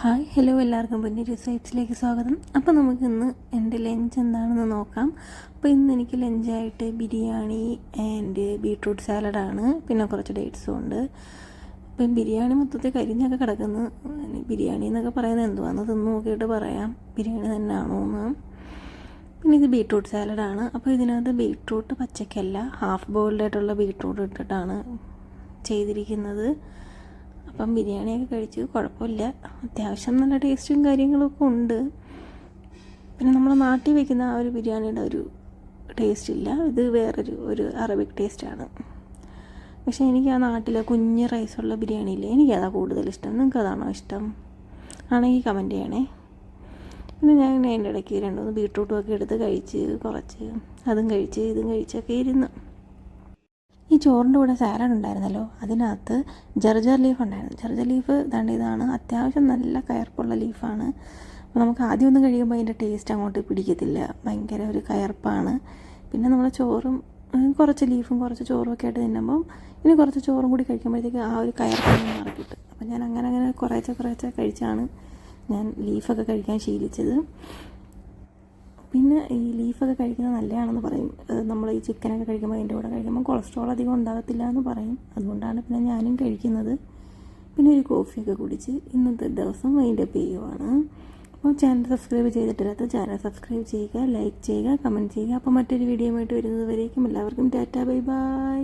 Hi hello എല്ലാവർക്കും പിന്നെ സൈറ്റ്സിലേക്ക് സ്വാഗതം. അപ്പോൾ നമുക്കിന്ന് എന്റെ ലഞ്ച് എന്താണെന്ന് നോക്കാം. അപ്പോൾ ഇന്ന് എനിക്ക് ലഞ്ചായിട്ട് ബിരിയാണി ആൻഡ് ബീട്രൂട്ട് സാലഡാണ്. പിന്നെ കുറച്ച് ഡേറ്റ്സും ഉണ്ട്. അപ്പം ബിരിയാണി മൊത്തത്തിൽ കരിഞ്ഞൊക്കെ കിടക്കുന്നു. ബിരിയാണി എന്നൊക്കെ പറയുന്നത് എന്തുവാന്ന് തിന്ന് നോക്കിയിട്ട് പറയാം. ബിരിയാണി തന്നെയാണോ എന്ന്. പിന്നെ ഇത് ബീട്രൂട്ട് സാലഡാണ്. അപ്പോൾ ഇതിനകത്ത് ബീട്രൂട്ട് പച്ചക്കല്ല ഹാഫ് ബോയിൽഡ് ആയിട്ടുള്ള ബീട്രൂട്ട് ഇട്ടിട്ടാണ് ചെയ്തിരിക്കുന്നത്. അപ്പം ബിരിയാണിയൊക്കെ കഴിച്ചു കുഴപ്പമില്ല. അത്യാവശ്യം നല്ല ടേസ്റ്റും കാര്യങ്ങളൊക്കെ ഉണ്ട്. പിന്നെ നമ്മൾ നാട്ടിൽ വെക്കുന്ന ആ ഒരു ബിരിയാണിയുടെ ഒരു ടേസ്റ്റ് ഇല്ല. ഇത് വേറൊരു ഒരു അറബിക് ടേസ്റ്റാണ് പക്ഷേ എനിക്ക് ആ നാട്ടിലെ കുഞ്ഞ് റൈസുള്ള ബിരിയാണി ഇല്ലേ എനിക്കതാണ് കൂടുതൽ ഇഷ്ടം. നിങ്ങൾക്ക് അതാണോ ഇഷ്ടം? ആണെങ്കിൽ കമന്റ് ചെയ്യണേ. പിന്നെ ഞാൻ അതിന്റെ ഇടയ്ക്ക് രണ്ട് മൂന്ന് ബീട്രൂട്ടും ഒക്കെ എടുത്ത് കഴിച്ച് കുറച്ച് അതും കഴിച്ച് ഇതും കഴിച്ചൊക്കെ ഇരുന്ന്. ഈ ചോറിന്റെ കൂടെ സാലഡ് ഉണ്ടായിരുന്നല്ലോ അതിനകത്ത് ജർജർ ലീഫ് ഉണ്ടായിരുന്നു. ജർജർ ലീഫ് ഇതാണ്ട് ഇതാണ് അത്യാവശ്യം നല്ല കയർപ്പുള്ള ലീഫാണ് അപ്പോൾ നമുക്ക് ആദ്യം ഒന്നും കഴിയുമ്പോൾ അതിന്റെ ടേസ്റ്റ് അങ്ങോട്ട് പിടിക്കത്തില്ല. ഭയങ്കര ഒരു കയർപ്പാണ്. പിന്നെ നമ്മൾ ചോറും കുറച്ച് ലീഫും കുറച്ച് ചോറും ഒക്കെ ആയിട്ട് തിന്നുമ്പം ഇനി കുറച്ച് ചോറും കൂടി കഴിക്കുമ്പോഴത്തേക്ക് ആ ഒരു കയർപ്പൊന്നും മാറി കിട്ടും അപ്പോൾ ഞാൻ അങ്ങനെ അങ്ങനെ കുറേശ്ശെ കുറേശ്ശെ കഴിച്ചാണ് ഞാൻ ലീഫൊക്കെ കഴിക്കാൻ ശീലിച്ചത്. പിന്നെ ഈ ലീഫൊക്കെ കഴിക്കുന്നത് നല്ലതാണെന്ന് പറയും. നമ്മൾ ഈ ചിക്കനൊക്കെ കഴിക്കുമ്പോൾ അതിന്റെ കൂടെ കഴിക്കുമ്പോൾ കൊളസ്ട്രോൾ അധികം ഉണ്ടാകത്തില്ല എന്ന് പറയും. അതുകൊണ്ടാണ് പിന്നെ ഞാനും കഴിക്കുന്നത്. പിന്നെ ഒരു കോഫിയൊക്കെ കുടിച്ച് ഇന്നത്തെ ദിവസം വൈൻഡ് അപ്പ് ചെയ്യുവാണ്. അപ്പോൾ ചാനൽ സബ്സ്ക്രൈബ് ചെയ്തിട്ടില്ലാത്ത ചാനൽ സബ്സ്ക്രൈബ് ചെയ്യുക ലൈക്ക് ചെയ്യുക കമന്റ് ചെയ്യുക. അപ്പോൾ മറ്റൊരു വീഡിയോ ആയിട്ട് വരുന്നത് വരേക്കും എല്ലാവർക്കും ടാറ്റ ബൈ ബൈ.